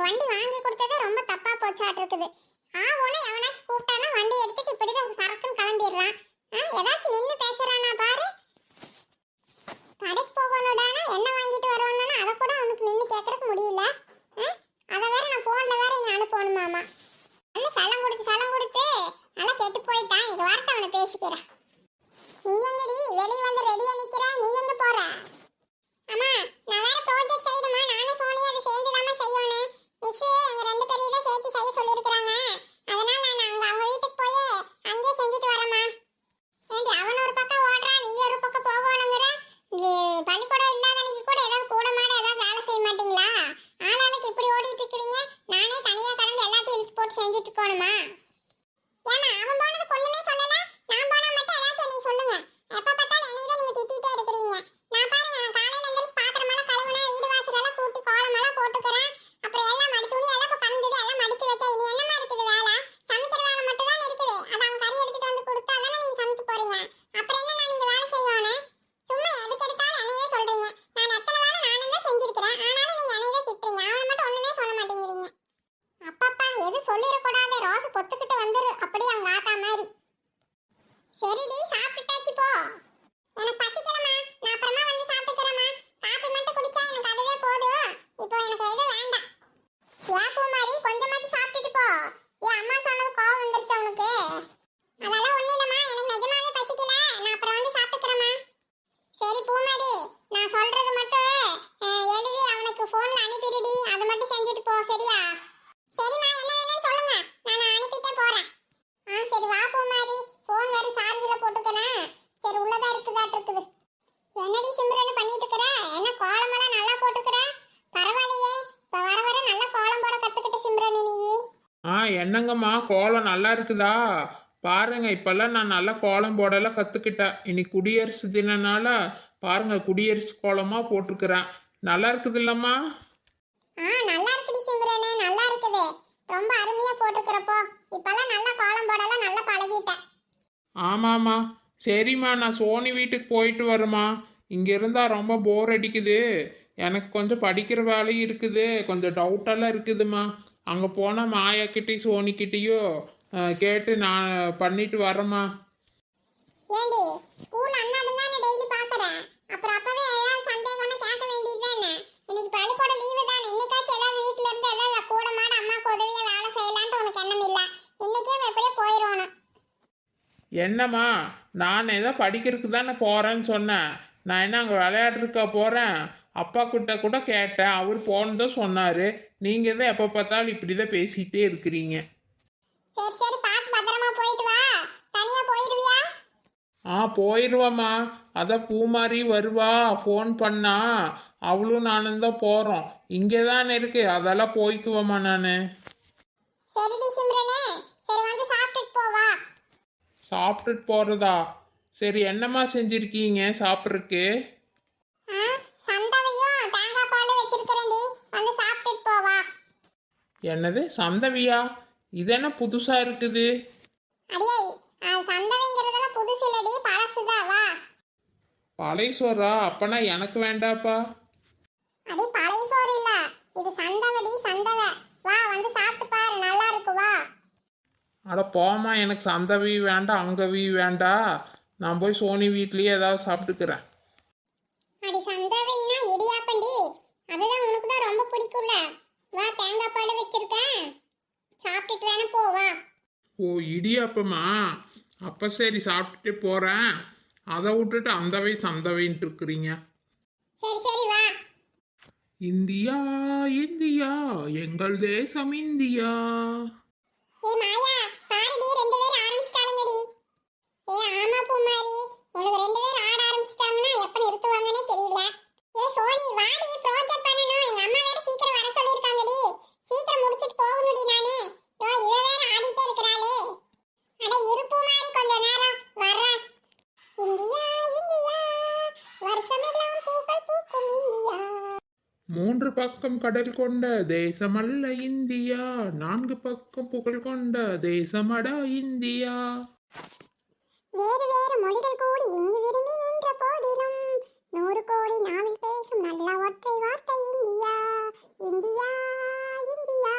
உனக்கு வண்டி வாங்கி கொடுத்ததே ரொம்ப தப்பா போச்சாட்டு இருக்குது ஆ ஒன்று எவனாச்சும் கூப்பிட்டானா வண்டி எடுத்துட்டு இப்படிதான் சரக்குன்னு கிளம்பிடுறான். ஆ, ஏதாச்சும் நின்று பேசுறானா பாரு. கடைக்கு போகணுடானா என்ன வாங்கிட்டு வரணும்னா அதை கூட அவனுக்கு நின்று கேட்கறக்கு முடியல. ஆ? அதை வேற நான் போன்ல வேற நீ அனுப்பணுமாமா. நல்ல சலம் கொடுத்து சலம் கொடுத்து. நல்லா கெட்டு போயிட்டான். இது வார்த்தை அவனை பேசிக்கிறேன் நீ எங்கடி வெளிய வந்து ரெடியா நிக்கிற நீ எங்க போற அம்மா நான் வேற ப்ராஜெக்ட் செய்யணுமா நானும் சோனி அதை சேர்ந்து தாமா செய்யணும் மிஸ் எங்க ரெண்டு பேரையும் தான் சேர்த்து செய்ய சொல்லியிருக்கிறாங்க அதனால நான் அங்க அவங்க வீட்டுக்கு போய் அங்கேயே செஞ்சுட்டு வரேம்மா ஏண்டி அவன் ஒரு பக்கம் ஓடுறான் நீ ஒரு பக்கம் போகணுங்கிற இது பள்ளிக்கூடம் இல்லாத நீங்க கூட ஏதாவது கூட மாட ஏதாவது வேலை செய்ய மாட்டீங்களா ஆளாளுக்கு இப்படி ஓடிட்டு இருக்கிறீங்க நானே தனியா கடந்து எல்லாத்தையும் இழுத்து போகணுமா செஞ்சுட்டு இருக்கணுமா ஏமா அவன் போனதுக்கு ஒண்ணுமே சொல்லல நான் போனா மட்டும் ஏதாச்சும் நீ சொல்லுங்க எப்ப பார்த்தாலும் என்னைய தான் நீங்க திட்டிட்டே இருக்கிறீங்க நான் பாருங்க நான் காலையில எந்திரிச்சு பாத்திரம் எல்லாம் கழுவுனா வீடு வாசல் எல்லாம் கூட்டி கோலம் எல்லாம் போட்டுக்கிறேன் அப்புறம் எல்லாம் மடி துணி எல்லாம் இப்ப கலந்தது எல்லாம் மடிச்சு வச்சா இனி என்னமா இருக்குது வேலை சமைக்கிற வேலை மட்டும் தான் இருக்குது அது அவங்க கறி எடுத்துட்டு வந்து கொடுத்தா தானே நீங்க சமைக்க போறீங்க அப்புறம் என்ன நீங்க வேலை செய்யணும் சும்மா எதுக்கு எடுத்தாலும் என்னையே சொல்றீங்க நான் எத்தனை வேலை நானும் தான் செஞ்சிருக்கிறேன் ஆனாலும் நீங்க என்னைய தான் திட்டுறீங்க அவனை மட்டும் ஒண்ணுமே சொல்ல மாட்டேங்கிறீங்க அப்பப்பா எதுவும் சொல்லிடக்கூடாது ரோஸ் பொத்துக்கிட்டு வந்துரு அப்படியே அவங்க ஆத்தா மாதிரி சரிடி சாப்பிட்டாச்சு போ எனக்கு பசிக்கலமா நான் அப்புறமா வந்து சாப்பிட்டுக்கிறேம்மா காபி மட்டும் குடிச்சா எனக்கு அதுவே போதும் இப்போ எனக்கு எதுவும் வேண்டாம் ஏன் பூமாரி கொஞ்சமாச்சு சாப்பிட்டுட்டு போ ஏன் அம்மா சொன்னது கோவம் வந்துருச்சு உனக்கு அதெல்லாம் ஒண்ணும் இல்லம்மா எனக்கு நிஜமாவே பசிக்கல நான் அப்புறம் வந்து சாப்பிட்டுக்கிறேம்மா சரி பூமாரி நான் சொல்றது மட்டும் அஹ், எழுதி அவனுக்கு போன்ல அனுப்பிடுடி அதை மட்டும் செஞ்சுட்டு போ சரியா சரிம்மா என்ன வேணும்னு சொல்லுங்க நான் அனுப்பிட்டே போறேன் ஆ சரி வா பூமாரி போன் வேற சார்ஜ்ல போட்டுக்கறேன் சரி உள்ளதா இருக்குதாட்டு இருக்குது என்னடி சிம்ரன் பண்ணிட்டு இருக்கற என்ன கோலமெல்லாம் நல்லா போட்டுக்கற பரவாயில்லையே இப்ப வர வர நல்ல கோலம் போட கத்துக்கிட்ட சிம்ரன் நீ ஆ என்னங்கம்மா கோலம் நல்லா இருக்குதா? பாருங்க இப்பெல்லாம் நான் நல்லா கோலம் போடலாம் கற்றுக்கிட்டேன் இன்னைக்கு குடியரசு தினனால பாருங்க குடியரசு கோலமாக போட்டிருக்கிறேன். நல்லா இருக்குது இல்லம்மா ஆ நல்லா இருக்குடி சிம்ரனே நல்லா இருக்குது. ரொம்ப அருமையா போட்டுக்கிறப்போ இப்பெல்லாம் நல்ல கோலம் போடலாம் நல்லா பழகிட்டேன். ஆமாம்மா. சரிம்மா நான் சோனி வீட்டுக்கு போயிட்டு வரேம்மா. இங்கே இருந்தால் ரொம்ப போர் அடிக்குது. எனக்கு கொஞ்சம் படிக்கிற வேலையும் இருக்குது. கொஞ்சம் டவுட்டெல்லாம் இருக்குதும்மா. அங்கே போனால் மாயாக்கிட்டேயும் சோனிக்கிட்டேயும் அஹ், கேட்டு நான் பண்ணிட்டு வரேம்மா ஏண்டி ஸ்கூல் அண்ணாடும் தானே டெய்லி பாக்குறேன் அப்புறம் அப்பவே ஏதாவது சந்தேகம்னு கேட்க வேண்டியது தானே? இன்னைக்கு பள்ளிக்கூட லீவு தானே? இன்னைக்காச்சும் ஏதாவது வீட்ல இருந்து ஏதாவது கூட மாட அம்மாக்கு உதவியா வேலை செய்யலான்ட்டு உனக்கு எண்ணம் இல்ல. இன்னைக்கே எப்படியே என்னம்மா நான் ஏதோ படிக்கிறதுக்கு தானே போகிறேன்னு சொன்னேன். நான் என்ன அங்கே விளையாடுறதுக்கா போகிறேன் அப்பா கிட்ட கூட கேட்டேன். அவர் போனதும் சொன்னார். நீங்கள் தான் எப்போ பார்த்தாலும் இப்படி தான் பேசிகிட்டே இருக்கிறீங்க. சரி சரி பார்த்து பத்திரமா போயிட்டு வா. தனியா போயிடுவியா? ஆ போயிடுவாம்மா அதான் பூமாரி வருவா. ஃபோன் பண்ணா. அவளும் நானும் தான் போகிறோம் இங்கே தானே இருக்கு. அதெல்லாம் போய்க்குவோம்மா நான். சரிடி சிம்ரனே. சரி வந்து சாப்பிட்டுட்டு போ வா. சாப்பிட்டுட்டு போகிறதா சரி என்னம்மா செஞ்சுருக்கீங்க சாப்பிட்றதுக்கு ஆ சந்தவையும் தேங்காய் பாலும் வச்சிருக்கிறேன்டி வந்து சாப்பிட்டுட்டு போ வா என்னது சந்தவியா? இது என்ன இருக்குது? புதுசு வா. பழைய சோறா அப்பனா எனக்கு வேண்டாப்பா. அடி பழைய சோறு இல்ல. இது சந்தவடி சந்தவ. வா வந்து சாப்பிட்டு பாரு நல்லா இருக்கு வா. அட போம்மா எனக்கு சந்தவி வேண்டாம் அங்கவி வேண்டாம் நான் போய் சோனி வீட்லேயே ஏதாவது சாப்பிட்டுக்கிறேன் அடி சந்தவைனா இடியாப்பண்டி அதுதான் உனக்கு தான் ரொம்ப பிடிக்கும்ல வா தேங்காய் பால் வச்சிருக்கேன் சாப்பிட்டுட்டு வேணா போ வா ஓ இடியாப்பமா? அப்போ சரி சாப்பிட்டுட்டு போகிறேன் அதை விட்டுட்டு அந்தவை சந்தவைன்ட்டு இருக்கிறீங்க. சரி சரி வா. இந்தியா இந்தியா எங்கள் தேசம் இந்தியா. மூன்று பக்கம் கடல் கொண்ட தேசமல்ல இந்தியா நான்கு பக்கம் புகழ் கொண்ட தேசமடா இந்தியா. வேறு வேறு மொழிகள் கூடி இங்கு விரும்பி நின்ற போதிலும் நூறு கோடி நாவில் பேசும் நல்ல ஒற்றை வார்த்தை இந்தியா. இந்தியா இந்தியா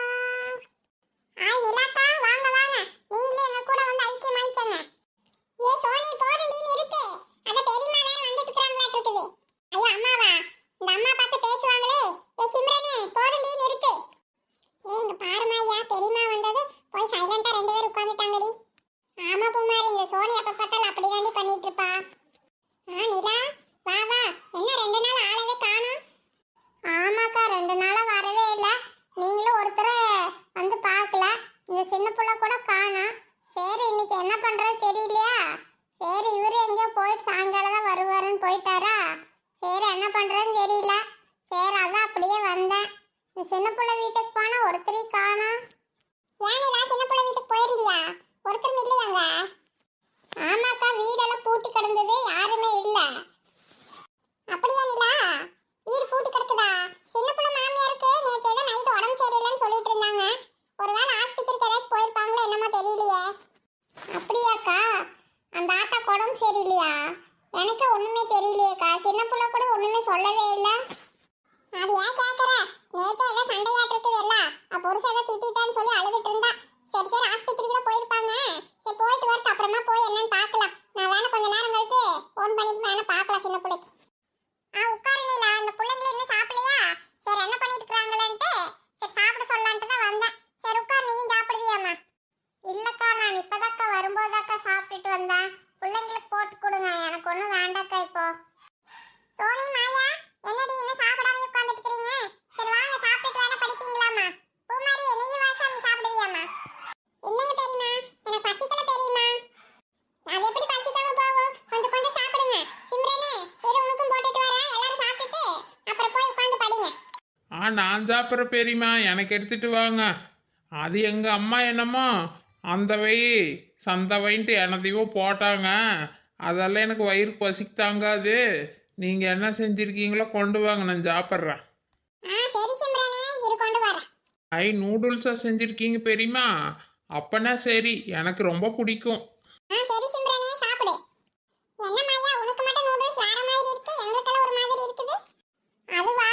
ஆய் நிலாக்கா வாங்க வாங்க நீங்களே எங்க கூட வந்து ஐக்கியமாயிக்கங்க ஏ சோனி போதும் நீ நிறுத்து அத பெரியம்மா வேற வந்துட்டு இருக்காங்களாட்டு இருக்குது ஐயோ அம்மாவா இந்த அம்மா பார்த்து பேசுவாங்களே ஏ சிம்ரனே போதும் நீ நிறுத்து ஏ இங்க பாருமா ஐயா பெரியம்மா வந்தது போய் சைலண்டா ரெண்டு பேரும் உட்காந்துட்டாங்கடி ஆமா பூமாரி இந்த சோனி எப்ப பார்த்தாலும் அப்படிதாண்டி ஆ நிலா வா வா. என்ன ரெண்டு நாள் ஆளவே காணும்? ஆமாக்கா ரெண்டு நாளாக வரவே இல்லை. நீங்களும் ஒருத்தர் வந்து பார்க்கல. இந்த சின்ன புள்ள கூட காணும். சரி இன்னைக்கு என்ன பண்ணுறது தெரியலையா? சரி இவரு எங்கேயோ போயிட்டு சாயங்காலம் தான் வருவாருன்னு போயிட்டாரா? சரி என்ன பண்ணுறதுன்னு தெரியல. சரி அதான் அப்படியே வந்தேன். இந்த சின்ன புள்ள வீட்டுக்கு போனால் ஒருத்தரையும் காணும். ஏன் நிலா சின்ன புள்ள வீட்டுக்கு போயிருந்தியா? ஒருத்தரும் இல்லையாங்க ஆமாக்கா வீடெல்லாம் பூட்டி கிடந்தது யாருமே இல்ல. அப்படியா நிலா? வீடு பூட்டி கிடக்குதா? சின்ன பிள்ளை மாமியாருக்கு நேற்று ஏதோ நைட் உடம்பு சரியில்லைன்னு சொல்லிட்டு இருந்தாங்க. ஒருவேளை ஆஸ்பத்திரிக்கு ஏதாச்சும் போயிருப்பாங்களோ என்னமோ தெரியலையே. அப்படியாக்கா அந்த ஆத்தா உடம்பு சரியில்லையா? எனக்கு ஒண்ணுமே தெரியலையேக்கா. சின்ன பிள்ளை கூட ஒண்ணுமே சொல்லவே இல்லை. அது ஏன் கேட்குற நேற்று ஏதோ சண்டையாட்டு இருக்குது இல்ல அப்ப சொல்லி அழுதுட்டு இருந்தா. சரி சரி ஆஸ்பத்திரிக்கு போயிருப்பாங்க சரி போயிட்டு வரட்டு அப்புறமா போய் என்னன்னு பார்க்கலாம். நான் வேணா கொஞ்ச நேரம் கழிச்சு ஃபோன் பண்ணி வேணா பார்க்கலாம் சின்ன பிள்ளைக்கு. ஆ உட்காரு நீலா. அந்த பிள்ளைங்க இன்னும் சாப்பிடலையா சரி என்ன பண்ணிட்டு இருக்காங்களேன்ட்டு சரி சாப்பிட சொல்லலான்ட்டு தான் வந்தேன் சரி உட்கார் நீயும் சாப்பிடுவியாம்மா இல்லக்கா நான் இப்பதாக்கா வரும்போதாக்கா சாப்பிட்டுட்டு வந்தேன் பிள்ளைங்களுக்கு போட்டு கொடுங்க எனக்கு ஒன்றும் வேண்டாக்கா இப்போ சோனி மாயா என்னடி இன்னும் சாப்பிடாம உட்கார்ந்துட்டு இருக்கீங்க சரி வாங்க சாப்பிட்டு வேணா படிப்பீங்களாமா பூமாரி நீயும் வா சாமி சாப்பிடுவியாமா இல்லைங்க பெரியம்மா எனக்கு பசிக்கல பெரியம்மா அது எப்படி பசிக்காம போகும் கொஞ்சம் கொஞ்சம் சாப்பிடுங்க சிம்ரனே இரு உனக்கும் போட்டுட்டு வரேன் எல்லாரும் சாப்பிட்டுட்டு அப்புறம் போய் உட்கார்ந்து படிங்க ஆ நான் சாப்பிட்ற பெரியம்மா எனக்கு எடுத்துட்டு வாங்க. அது எங்கள் அம்மா என்னமோ அந்த வை சந்த வைன்ட்டு என்னதையோ போட்டாங்க. அதெல்லாம் எனக்கு வயிறு பசிக்கு தாங்காது. நீங்கள் என்ன செஞ்சுருக்கீங்களோ கொண்டு வாங்க நான் சாப்பிட்றேன். ஐ நூடுல்ஸாக செஞ்சுருக்கீங்க பெரியம்மா. அப்பனா சரி எனக்கு ரொம்ப பிடிக்கும் ஆ சரி சிம்ரனே சாப்பிடு என்ன மாயா உனக்கு மட்டும் நூடுல்ஸ் வேற மாதிரி இருக்கு எங்களுக்கெல்லாம் ஒரு மாதிரி இருக்குது அதுவா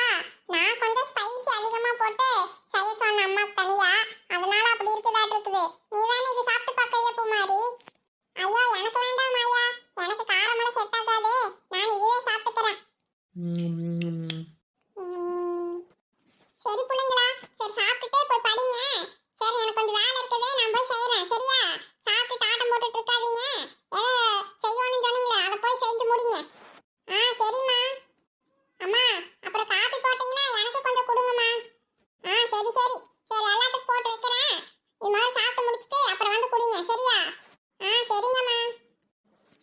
நான் கொஞ்சம் ஸ்பைசி அதிகமா போட்டு செய்ய சொன்ன அம்மா தனியா அதனால அப்படி இருக்குதாட்டு இருக்குது நீ வேணா இது சாப்பிட்டு பார்க்கறியா பூமாரி ஐயோ எனக்கு வேண்டாம் மாயா எனக்கு காரமெல்லாம் செட் ஆகாது நான் இதுவே சாப்பிட்டுக்கிறேன் ம், உம், சரி பிள்ளைங்களா சரி சாப்பிட்டுட்டே போய் படிங்க சரி எனக்கு கொஞ்சம் வேலை இருக்குது நான் போய் செய்யறேன் சரியா சாப்பிட்டு ஆட்டம் போட்டுட்டு இருக்காதீங்க ஏதோ செய்யணும்னு சொன்னீங்களே அதை போய் செஞ்சு முடிங்க ஆ சரிம்மா அம்மா அப்புறம் காப்பி போட்டீங்கன்னா எனக்கு கொஞ்சம் கொடுங்கம்மா ஆ சரி சரி சரி எல்லாத்துக்கும் போட்டு வைக்கிறேன் இது மாதிரி சாப்பிட்டு முடிச்சிட்டு அப்புறம் வந்து குடிங்க சரியா ஆ சரிங்கம்மா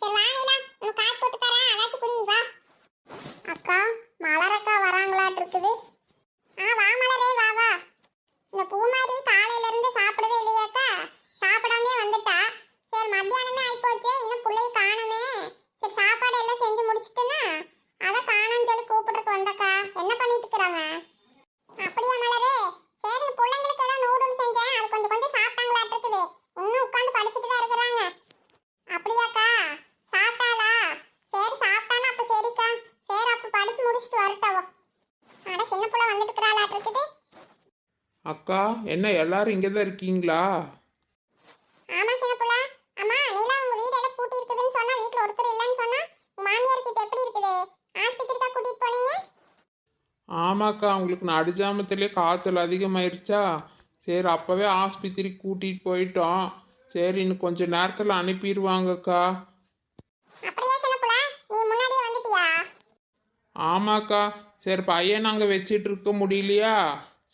சரி வாங்கிலாம் உனக்கு காப்பி போட்டு தரேன் அதாச்சும் குடி வா அக்கா மலரக்கா வராங்களாட்டு இருக்குது ஆ வா மலரே வா வா இந்த பூமாரி காலையில இருந்து சாப்பிடவே இல்லையாக்கா சாப்பிடாமே வந்துட்டா சரி மத்தியானமே ஆயிப்போச்சு இன்னும் பிள்ளைய காணுமே சரி சாப்பாடு எல்லாம் செஞ்சு முடிச்சிட்டுனா அதை காணும்னு சொல்லி கூப்பிட்டுருக்கு வந்தக்கா என்ன பண்ணிட்டு இருக்கிறாங்க அப்படியா மலரே சரி இந்த பிள்ளைங்களுக்கு ஏதோ நூடுல்ஸ் செஞ்சேன் அது கொஞ்சம் கொஞ்சம் சாப்பிட்டாங்களாட்டு இருக்குது இன்னும் உட்காந்து படிச்சுட்டு தான் இருக்கிறாங்க அப்படியாக்கா சாப்பிட்டாளா சரி சாப்பிட்டானா அப்ப சரிக்கா சரி அப்ப படிச்சு முடிச்சிட்டு வரட்டவோ அட சின்ன புள்ள வந்துட்டு இருக்கிறாளாட்டு இருக்குது அக்கா என்ன எல்லாரும் இங்கே தான் இருக்கீங்களா? ஆமா சின்ன புள்ள அம்மா நீலா உங்க வீடு எல்லாம் பூட்டி இருக்குதுன்னு சொன்னா வீட்ல ஒருத்தர் இல்லைன்னு சொன்னா மாமியாருக்கு இப்ப எப்படி இருக்குது? ஆஸ்பத்திரிக்கா கூட்டிட்டு போனீங்க? ஆமாக்கா உங்களுக்கு நடுஜாமத்திலே காய்ச்சல் அதிகமாயிருச்சா? சரி அப்போவே ஆஸ்பத்திரிக்கு கூட்டிகிட்டு போயிட்டோம். சரி இன்னும் கொஞ்சம் நேரத்தில் அனுப்பிடுவாங்கக்கா. அப்படியே சின்ன புள்ள நீ முன்னாடியே வந்துட்டியா? ஆமாக்கா. சரி பையன் நாங்கள் வச்சிட்டு இருக்க முடியலையா?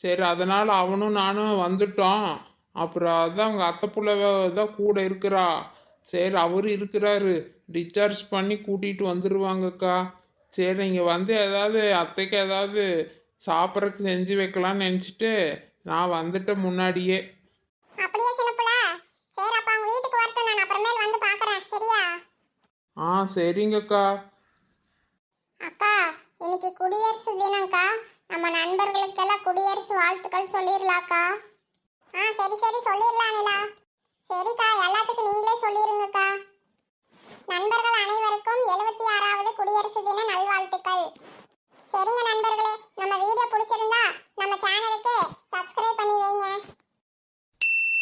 சரி அதனால் அவனும் நானும் வந்துட்டோம். அப்புறம் அதான் அவங்க அத்தை புள்ள தான் கூட இருக்கிறா. சரி அவர் இருக்கிறாரு. டிஸ்சார்ஜ் பண்ணி கூட்டிகிட்டு வந்துடுவாங்கக்கா சரி நீங்கள் வந்து ஏதாவது அத்தைக்கு ஏதாவது சாப்பிட்றதுக்கு செஞ்சு வைக்கலாம்னு நினச்சிட்டு நான் வந்துட்டேன் முன்னாடியே. ஆ சரிங்கக்கா. அக்கா இன்னைக்கு குடியரசு தினம்க்கா. நம்ம நண்பர்களுக்கெல்லாம் குடியரசு வாழ்த்துக்கள் சொல்லிடலாக்கா ஆ சரி சரி சொல்லிடலாம் நிலா. சரிக்கா எல்லாத்துக்கும் நீங்களே சொல்லிருங்கக்கா. நண்பர்கள் அனைவருக்கும் எழுபத்தி ஆறாவது குடியரசு தின நல்வாழ்த்துக்கள். சரிங்க நண்பர்களே நம்ம வீடியோ பிடிச்சிருந்தா நம்ம சேனலுக்கு சப்ஸ்கிரைப் பண்ணி வைங்க.